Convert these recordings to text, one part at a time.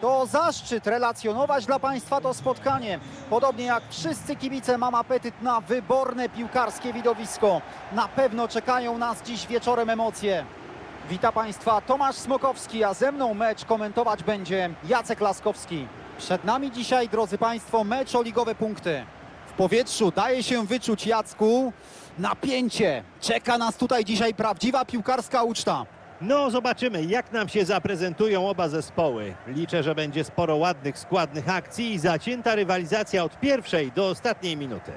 To zaszczyt relacjonować dla Państwa to spotkanie. Podobnie jak wszyscy kibice mam apetyt na wyborne piłkarskie widowisko. Na pewno czekają nas dziś wieczorem emocje. Witam Państwa Tomasz Smokowski, a ze mną mecz komentować będzie Jacek Laskowski. Przed nami dzisiaj, drodzy Państwo, mecz o ligowe punkty. W powietrzu daje się wyczuć Jacku napięcie. Czeka nas tutaj dzisiaj prawdziwa piłkarska uczta. No, zobaczymy, jak nam się zaprezentują oba zespoły. Liczę, że będzie sporo ładnych, składnych akcji i zacięta rywalizacja od pierwszej do ostatniej minuty.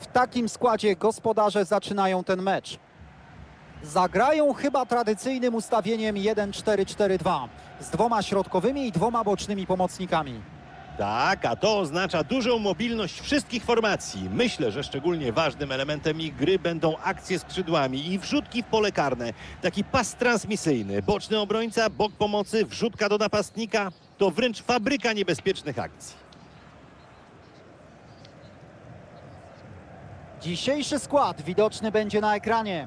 W takim składzie gospodarze zaczynają ten mecz. Zagrają chyba tradycyjnym ustawieniem 1-4-4-2 z dwoma środkowymi i dwoma bocznymi pomocnikami. Tak, a to oznacza dużą mobilność wszystkich formacji. Myślę, że szczególnie ważnym elementem ich gry będą akcje skrzydłami i wrzutki w pole karne. Taki pas transmisyjny, boczny obrońca, bok pomocy, wrzutka do napastnika. To wręcz fabryka niebezpiecznych akcji. Dzisiejszy skład widoczny będzie na ekranie.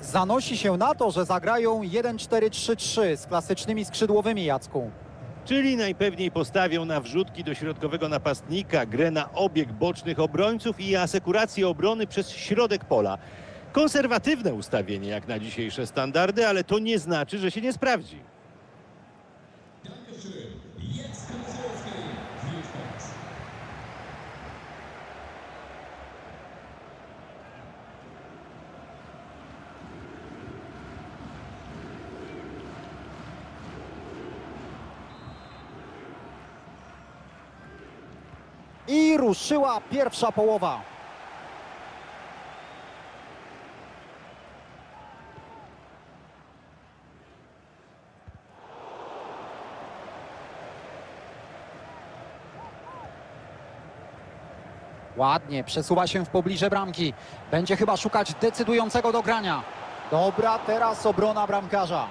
Zanosi się na to, że zagrają 1-4-3-3 z klasycznymi skrzydłowymi Jacku. Czyli najpewniej postawią na wrzutki do środkowego napastnika, grę na obieg bocznych obrońców i asekurację obrony przez środek pola. Konserwatywne ustawienie jak na dzisiejsze standardy, ale to nie znaczy, że się nie sprawdzi. I ruszyła pierwsza połowa. Ładnie, przesuwa się w pobliże bramki. Będzie chyba szukać decydującego dogrania. Dobra, teraz obrona bramkarza.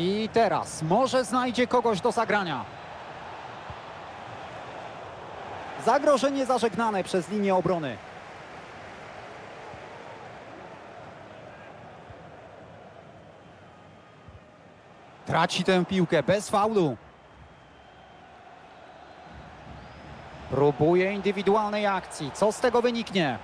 I teraz może znajdzie kogoś do zagrania. Zagrożenie zażegnane przez linię obrony. Traci tę piłkę bez faulu. Próbuje indywidualnej akcji. Co z tego wyniknie?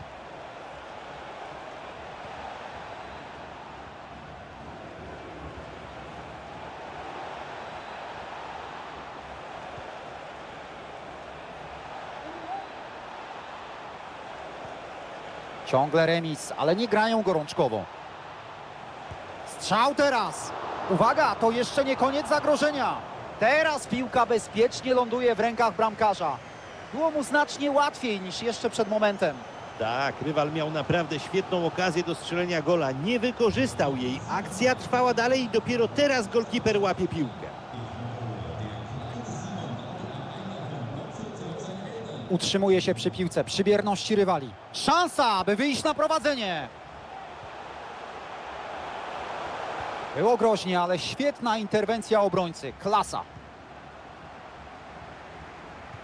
Ciągle remis, ale nie grają gorączkowo. Strzał teraz. Uwaga, to jeszcze nie koniec zagrożenia. Teraz piłka bezpiecznie ląduje w rękach bramkarza. Było mu znacznie łatwiej niż jeszcze przed momentem. Tak, rywal miał naprawdę świetną okazję do strzelenia gola. Nie wykorzystał jej. Akcja trwała dalej i dopiero teraz golkiper łapie piłkę. Utrzymuje się przy piłce, przy bierności rywali. Szansa, aby wyjść na prowadzenie. Było groźnie, ale świetna interwencja obrońcy. Klasa.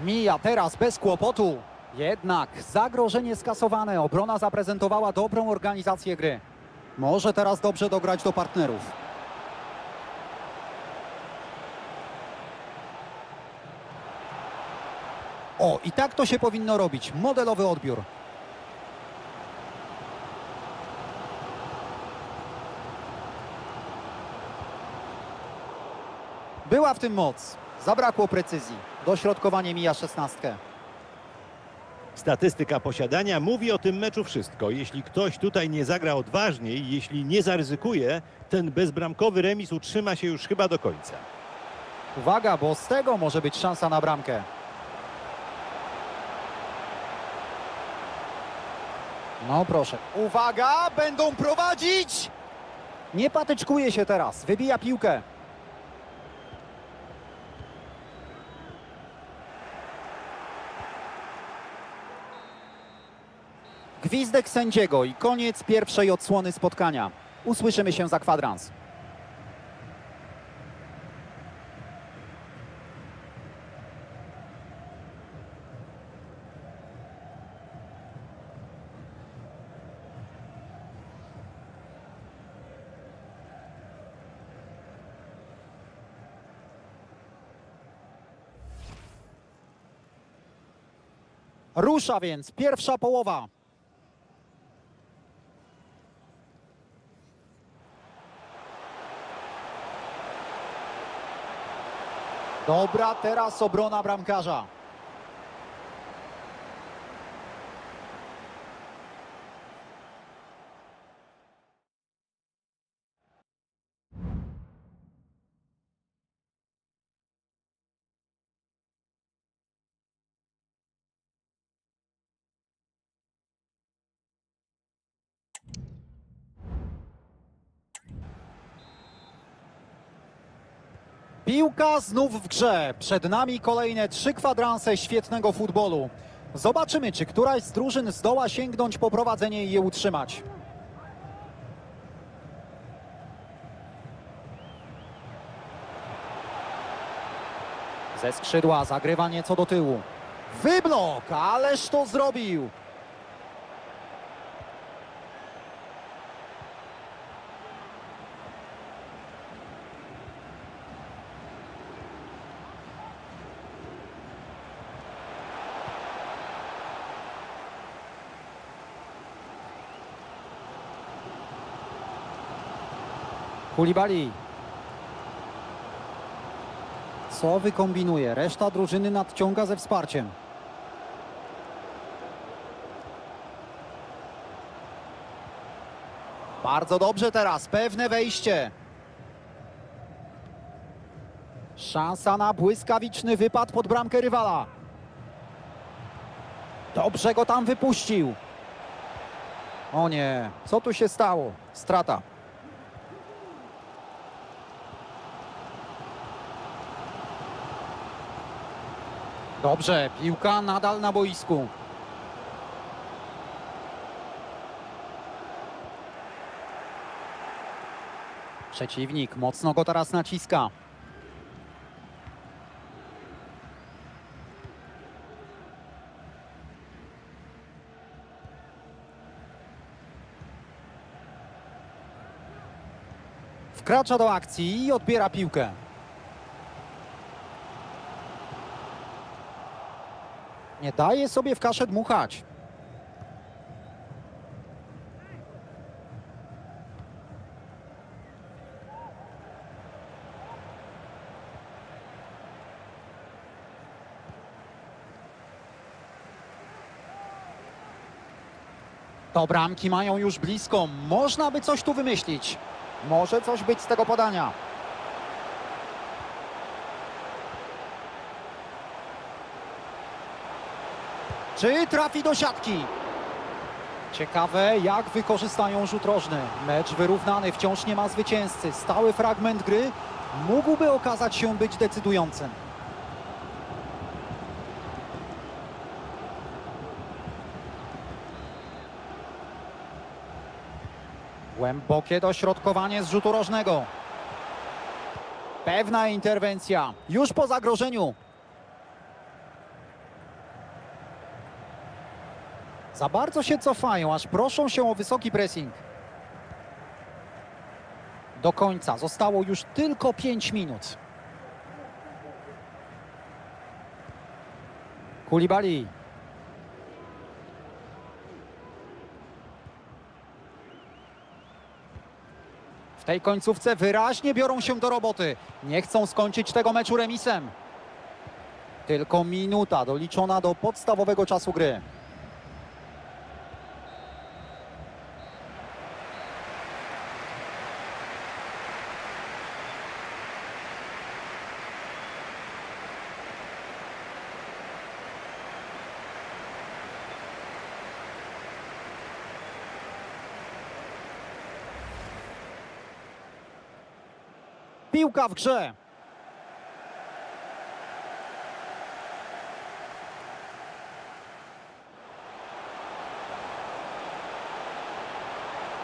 Mija teraz bez kłopotu. Jednak zagrożenie skasowane. Obrona zaprezentowała dobrą organizację gry. Może teraz dobrze dograć do partnerów. O, i tak to się powinno robić. Modelowy odbiór. Była w tym moc. Zabrakło precyzji. Dośrodkowanie mija szesnastkę. Statystyka posiadania mówi o tym meczu wszystko. Jeśli ktoś tutaj nie zagra odważnie i jeśli nie zaryzykuje, ten bezbramkowy remis utrzyma się już chyba do końca. Uwaga, bo z tego może być szansa na bramkę. No proszę. Uwaga, będą prowadzić! Nie patyczkuje się teraz, wybija piłkę. Gwizdek sędziego i koniec pierwszej odsłony spotkania. Usłyszymy się za kwadrans. Rusza więc pierwsza połowa. Dobra, teraz obrona bramkarza. Piłka znów w grze. Przed nami kolejne trzy kwadranse świetnego futbolu. Zobaczymy, czy któraś z drużyn zdoła sięgnąć po prowadzenie i je utrzymać. Ze skrzydła zagrywa nieco do tyłu. Wyblok, ależ to zrobił. Kulibali. Co wykombinuje? Reszta drużyny nadciąga ze wsparciem. Bardzo dobrze teraz, pewne wejście. Szansa na błyskawiczny wypad pod bramkę rywala. Dobrze go tam wypuścił. O nie, co tu się stało? Strata. Dobrze, piłka nadal na boisku. Przeciwnik mocno go teraz naciska. Wkracza do akcji i odbiera piłkę. Nie daje sobie w kaszę dmuchać. To bramki mają już blisko. Można by coś tu wymyślić. Może coś być z tego podania. Czy trafi do siatki? Ciekawe, jak wykorzystają rzut rożny. Mecz wyrównany, wciąż nie ma zwycięzcy. Stały fragment gry mógłby okazać się być decydującym. Głębokie dośrodkowanie z rzutu rożnego. Pewna interwencja. Już po zagrożeniu. Za bardzo się cofają, aż proszą się o wysoki pressing. Do końca zostało już tylko 5 minut. Kulibali. W tej końcówce wyraźnie biorą się do roboty. Nie chcą skończyć tego meczu remisem. Tylko minuta doliczona do podstawowego czasu gry. Piłka w grze.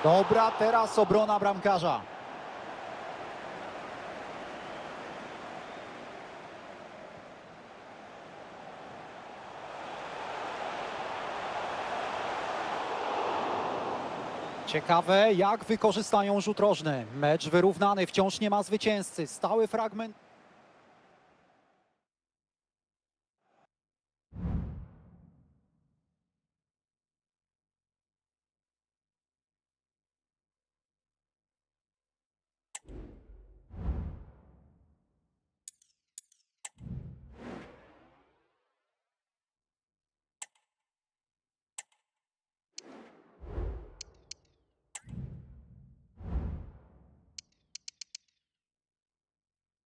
Dobra, teraz obrona bramkarza. Ciekawe, jak wykorzystają rzut rożny. Mecz wyrównany, wciąż nie ma zwycięzcy. Stały fragment